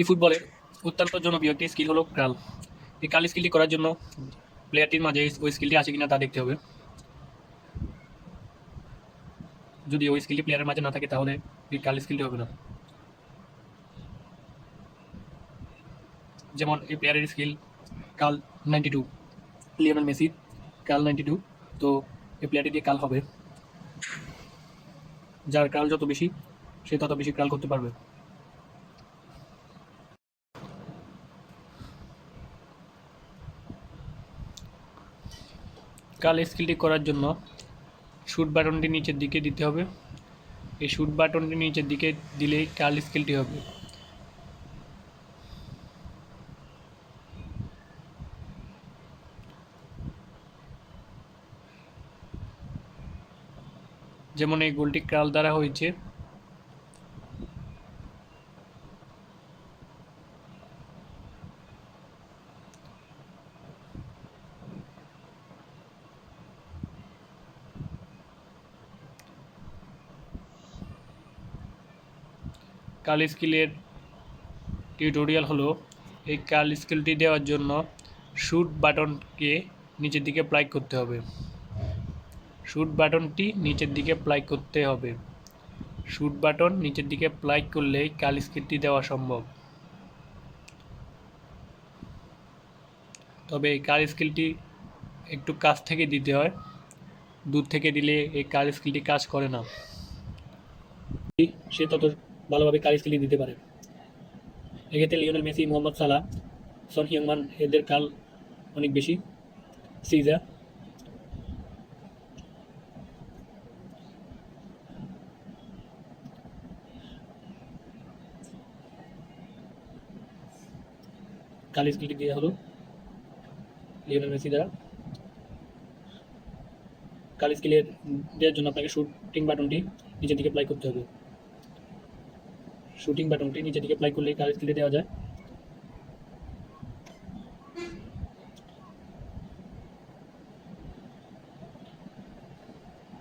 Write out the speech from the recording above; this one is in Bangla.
এই ফুটবলের অত্যন্ত জনপ্রিয় একটি স্কিল হলো ক্রাল এই কাল স্কিলটি করার জন্য প্লেয়ারটির মাঝে ওই স্কিলটি আছে কিনা তা দেখতে হবে। যদি ওই স্কিলটি প্লেয়ারের মাঝে না থাকে, তাহলে এই কাল স্কিলটি হবে না। যেমন এই প্লেয়ারের স্কিল কাল নাইনটি টু লিওনেল মেসি কাল নাইনটি টু তো এই প্লেয়ারটি দিয়ে কাল হবে। যার কাল যত বেশি, সে তত বেশি কাল করতে পারবে। কাল স্কিলটি করার জন্য শুট বাটনটি নিচের দিকে দিতে হবে। এই শুট বাটনটি নিচের দিকে দিলেই কাল স্কিলটি হবে। যেমন এই গোলটি কাল দ্বারা হয়েছে। কাল স্কিলের টিউটোরিয়াল হলো এই কাল স্কিলটি দেওয়ার জন্য শুট বাটনকে নিচের দিকে প্লাই করতে হবে। শুট বাটনটি নিচের দিকে প্লাই করতে হবে। শুট বাটন নিচের দিকে প্লাই করলেই কাল স্কিলটি দেওয়া সম্ভব। তবে এই কার স্কিলটি একটু কাছ থেকে দিতে হয়, দূর থেকে দিলে এই কার স্কিলটি কাজ করে না। সে তত ভালোভাবে কার স্কিলটি দিতে পারে। এক্ষেত্রে Lionel Messi, Mohamed Salah, Son হিয়ংমান এদের কাল অনেক বেশি। সিজা। কাল স্কিলটি দেওয়া হলো লিওনেল মেসি দ্বারা। কাল স্কিলের দেওয়ার জন্য আপনাকে শুটিং বাটনটি নিচের দিকে প্লাই করতে হবে। শুটিং বাটনটি নিচে দিকে প্লাই করলে কাল স্কিলে দেওয়া যায়।